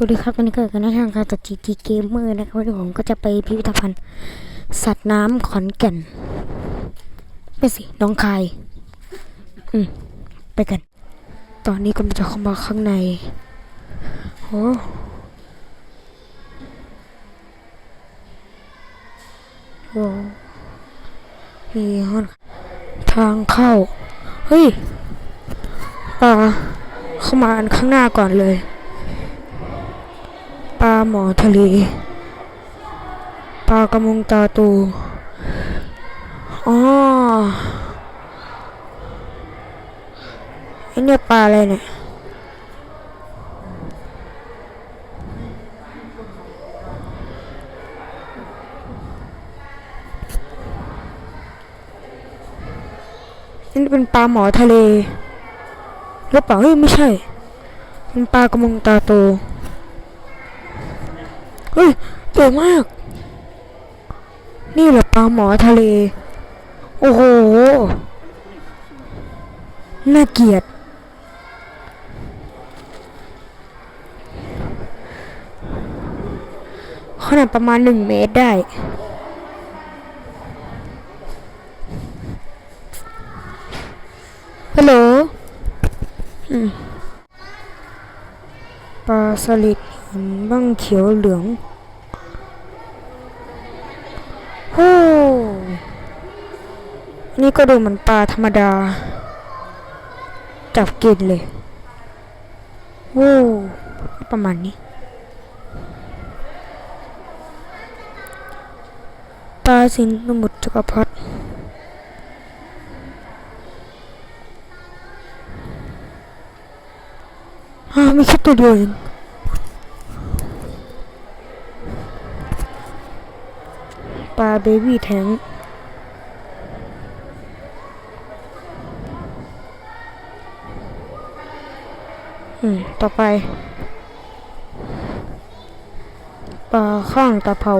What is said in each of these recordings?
สวัสดีครับวันนี้ก็อยู่กันในทางการตัดจีจีเกมเมอร์นะครับวันนี้ผมก็จะไปพิพิธภัณฑ์สัตว์น้ำขอนแก่นไปสิน้องคาย อืม ไปกัน ตอนนี้กำลังจะเข้ามาข้างในโอ้โหมีห้องทางเข้า เฮ้ยปลาเข้ามาอันข้างหน้าก่อนเลย ปลาหมอทะเล ปลากระมงตาตู อ๋อไอเนี่ยปลาอะไรเนี่ย นี่เป็นปลาหมอทะเลหรือเปล่าเฮ้ยไม่ใช่ เป็นปลากระมงตาโต ฮ้ยตัวมาก นี่เหรอปลาหมอทะเล โอ้โห น่าเกลียด ขนาดประมาณหนึ่งเมตรได้ฮัลโหลปลาสลิด บ้างเขียวเหลืองโอ้นี่ก็ดูเหมือนปลาธรรมดา จับกินเลยโอ้ประมาณนี้ปลาสินสมุทรจักรพรรดิอ่าไม่แค่ตัวเดียวเอง ปลาเบบี้แทงอืม ต่อไป ปลาข้างตะเภา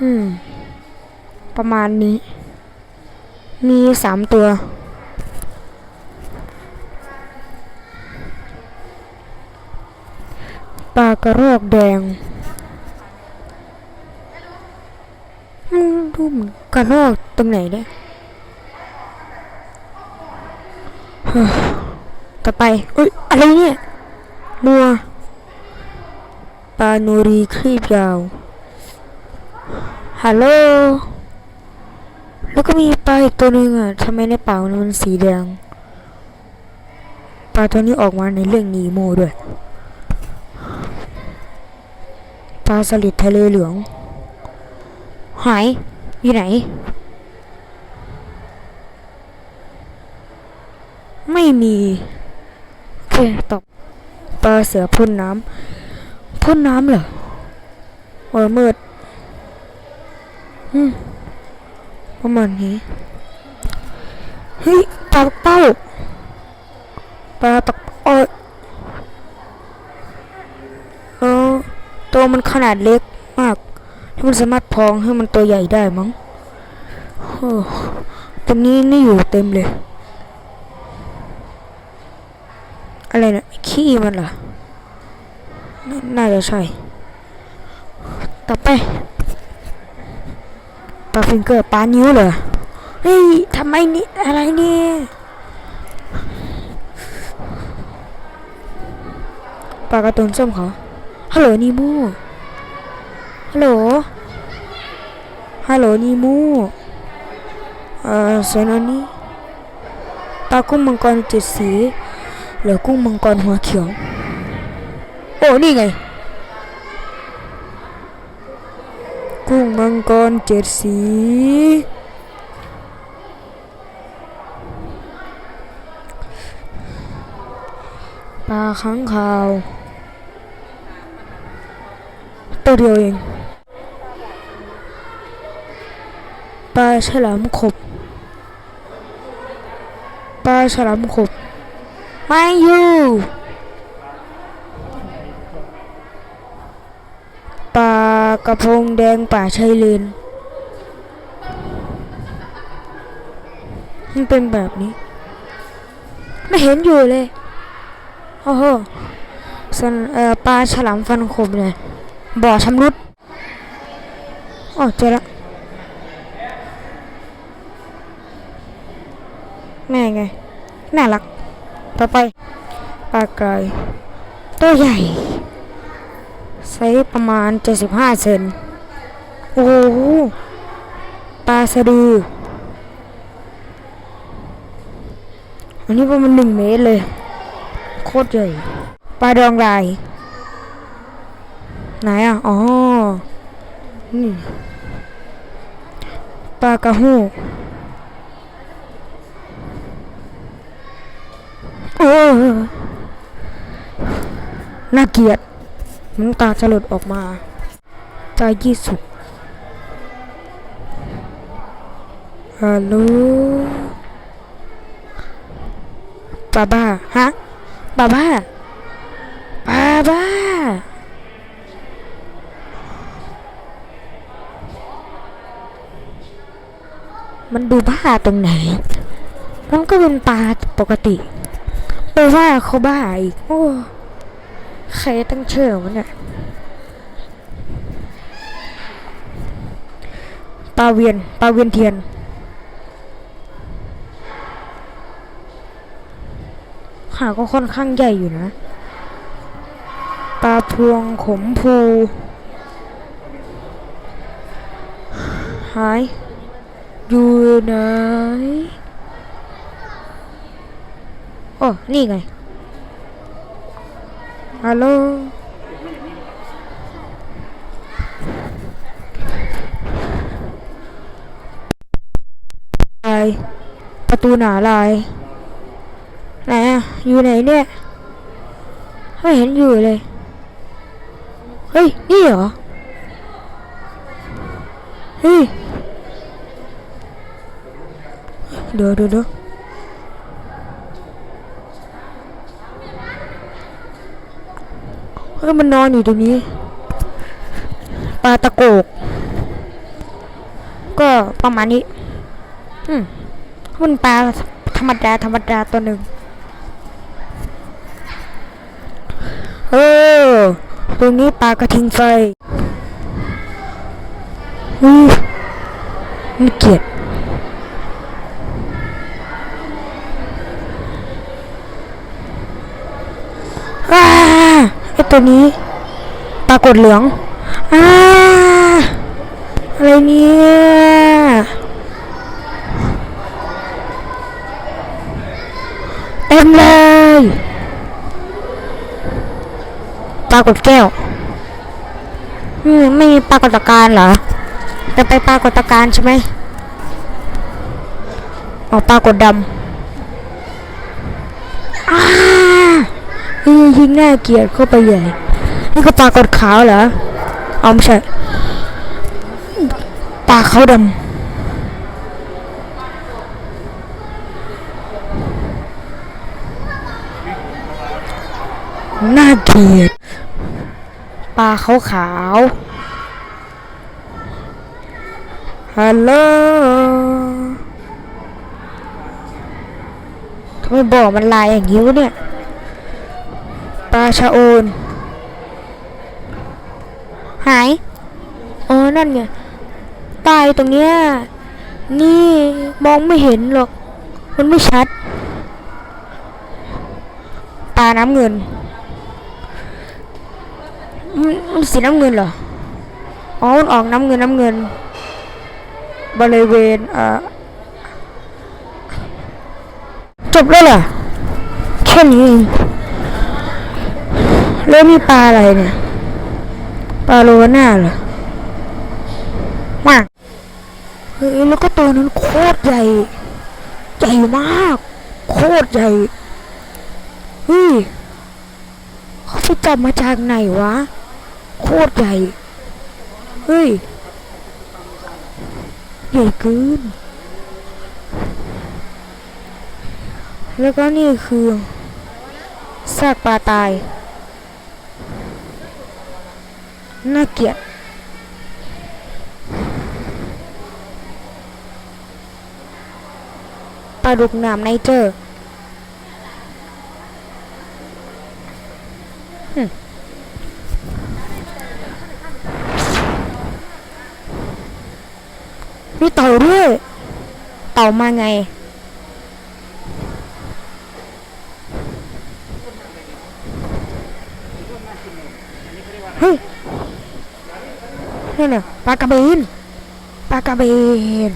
อืม ประมาณนี้ มีสามตัว ปลากระรอกแดง มันดูเหมือนกระรอกตรงไหนเนี่ยฮ้อต่อไปเอ้ยอะไรเนี่ยมัวปลาโนรีครีบยาว ฮัลโหล แล้วก็มีปลาอีกตัวหนึ่งอะทำไมในป่ามันเป็นสีแดง ปลาตัวนี้ออกมาในเรื่องนีโมด้วย ปลาสลิดทะเลเหลือง หาย อยู่ไหน ไม่มีโอเคตอบปลาเสือพ่นน้ำพ่นน้ำเหรอโอ้มืดอืมประมาณนี้ เฮ้ยปลาเป้าปลาตกโอ้ยเออ ตัวมันขนาดเล็กมากที่มันสามารถพองให้มันตัวใหญ่ได้มั้งโอ้ตรงนี้นี่อยู่เต็มเลย อะไรเนะขี้มันเหรอน,น่าจะใช่ ต่อไปปลาฟิงเกอร์ปลานิ้วเหรอ เฮ้ยทำไมนี่อะไรเนี่ยปลากร์ตูนส้มเขา ฮัลโหลนีมูฮัลโหล ฮัลโหลนีมูเอ่อสนอันนี้ปลากุ้งมังกรเจ็ดสีเหลือกุ้งมังกรหัวเขียว โอ้ นี่ไง กุ้งมังกรเจ็ดสีปลาค้างคาว ตัวเดียวเอง ปลาฉลามขบ ปลาฉลามขบ ไม่อยู่ปลากระพงแดงป่าชายเลนมันเป็นแบบนี้ ไม่เห็นอยู่เลย โอ้โหส่วนเอ่อปลาฉลามฟันคมเนี่ย บ่อชำรุดโอเจอละแม่ไง น่ารัก ต่อไปปลากรายตัวใหญ่ไซส์ประมาณ 75 เซนโอ้โหปลาสะดือ อันนี้ประมาณหนึ่งเมตรเลย โคตรใหญ่ ปลาดองลาย ไหนอะ อ๋อ นี่ปลากระหูโอ้น่าเกลียดน้ำตาจะหลุดออกมา ใจยี่สุกฮัลโหลบาบ้า ฮะบาบ้าบาบ้า มันดูบ้าตรงไหนมันก็เป็นปลาปกติไปว่าเขาบ้าอีก โอ้ ใครตั้งเชื่อมันเนี่ยปลาเวียน ปลาเวียนเทียน ขาก็ค่อนข้างใหญ่อยู่นะ ปลาพวงขมพู หาย อยู่ไหนโอ้ นี่ไง ฮัลโหลลายประตูหนาลายไหนอะอยู่ไหนเนี่ยไม่เห็นอยู่เลย เฮ้ย นี่เหรอ เฮ้ย เดี๋ยวเดี๋ยวเดี๋ยวเฮ้ยมันนอนอยู่ตรงนี้ ปลาตะโกก ก็ประมาณนี้อืมมันปลาธรรมดาธรรมดาตัวหนึ่งเออตรงนี้ปลากระทิงไฟอือนี่เกลียดอ้าไอ ตัวนี้ปลากดเหลืองอ้าอะไรเนี่ยเต็มเลยปลากดแก้วอืมไม่มีปลากดตะการเหรอจะไปปลากดตะการใช่ไหมอ๋อปลากดดำอ้า นี่ยิงน้าเกลียดเข้าไปใหญ่ นี่ก็ปลากดขาวเหรอเอาไม่ใช่ปลาขาวดำน่าเกลียดปลาขาวขาวฮัลโหลทำไมบอกมันลายอย่างนี้วะเนี่ย ปลาชะโอน หาย อ๋อ นั่นไงตายตรงเนี้ย นี่มองไม่เห็นหรอก มันไม่ชัดปลาน้ำเงิน มันสีน้ำเงินเหรอ อ๋อ มันออกน้ำเงินน้ำเงิน บริเวณเอ่อจบแล้วเหรอแค่นี้ แล้วมีปลาอะไรเนี่ย ปลาโลวาน่าเหรอมากเฮ้ยแล้วก็ตัวนั้นโคตรใหญ่ ใหญ่มาก โคตรใหญ่ เฮ้ยเขาไปจับมาจากไหนวะ โคตรใหญ่ เฮ้ย ใหญ่เกินแล้วก็นี่คือซากปลาตาย น่าเกลียดปลาดุกน้ำไนเจอร์มีเต่าด้วย เต่ามาไง เฮ้ย นี่เนี่ยปลากระเบนปลากระเบน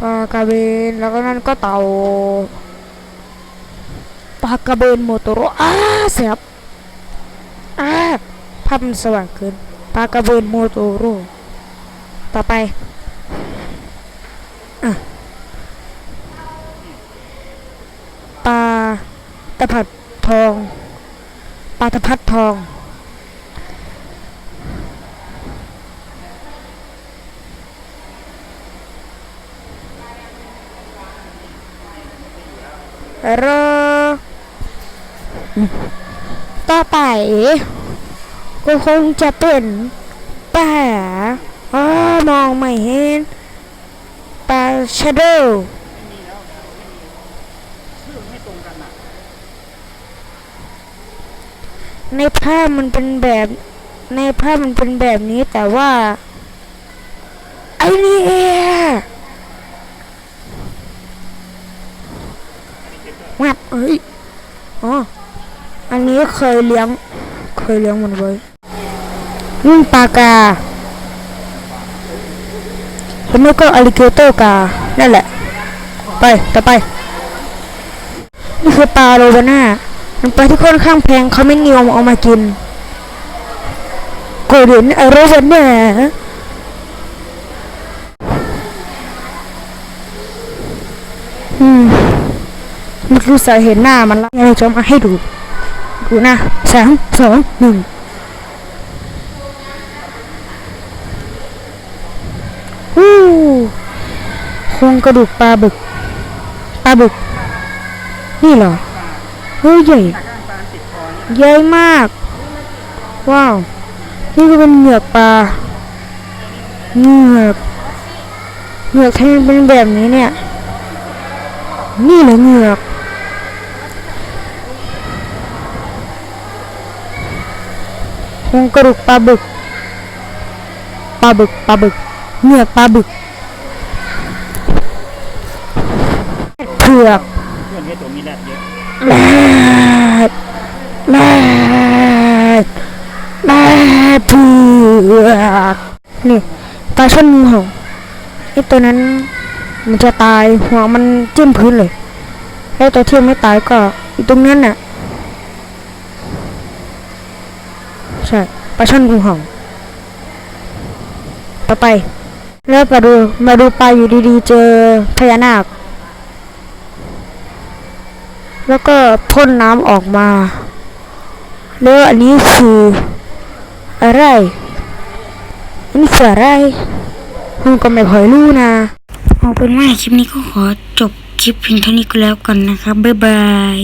ปลากระเบนแล้วก็นั่นก็เต่าปลากระเบนโมโตโรอ้าเสียบอ้าภาพมันสว่างขึ้นปลากระเบนโมโตโรต่อไปอะปลาตะผัดทองปลาตะพัดทอง รอต่อไปก็คงจะเป็นป่าอ๋อมองไม่เห็นป่าชาโดในภาพมันเป็นแบบในภาพมันเป็นแบบนี้แต่ว่า ไอ้เนี่ ยงับเอ้ยอ๋ออันนี้เคยเลี้ยง เคยเลี้ยงมันไว้นี่ปลากาแล้วนี่ก็อลิเกเตกา นั่นแหละ ไป ต่อไป นี่คือปลาโรวาน่ามันปลาที่ค่อนข้างแพงเขาไม่นิยมเอามากินโกลเด้นโรวาน่าอืม มันรู้สาเห็นหน้ามันแล้วเราจะมาให้ดู ดูนะสามสองหนึ่งฮู้โครงกระดูกปลาบึก ปลาบึก นี่เหรอเฮ้ยใหญ่ใหญ่มาก ว้าว นี่ก็เป็นเหงือกปลา เหงือก เหงือกทำไมเป็นแบบนี้เนี่ย นี่เหรอเหงือก โคร งกระดูกปลาบึก ปลาบึก ปลาบึก เหงือกปลาบึก เผือกเพื่อนให้ตัวมีแรดเยอะแรดแรดแรดเผือกนี่ปลาช่อนงูเห่าไอ้ตัวนั้นมันจะตายหัวมันจิ้มพื้นเลย แล้วตัวที่ยังไม่ตายก็อยู่ตรงนั้นน่ะ ใช่ปลาช่อนงูเห่าต่อไปแล้วมาดูมาดูปลาอยู่ดีๆ เจอพญานาค แล้วก็พ่นน้ำออกมาแล้วอันนี้คืออะไรอันนี้คืออะไรผมก็ไม่ค่อยรู้นะเอาเป็นว่าคลิปนี้ก็ขอจบคลิปเพียงเท่านี้ก็แล้วกันนะครับบ๊ายบาย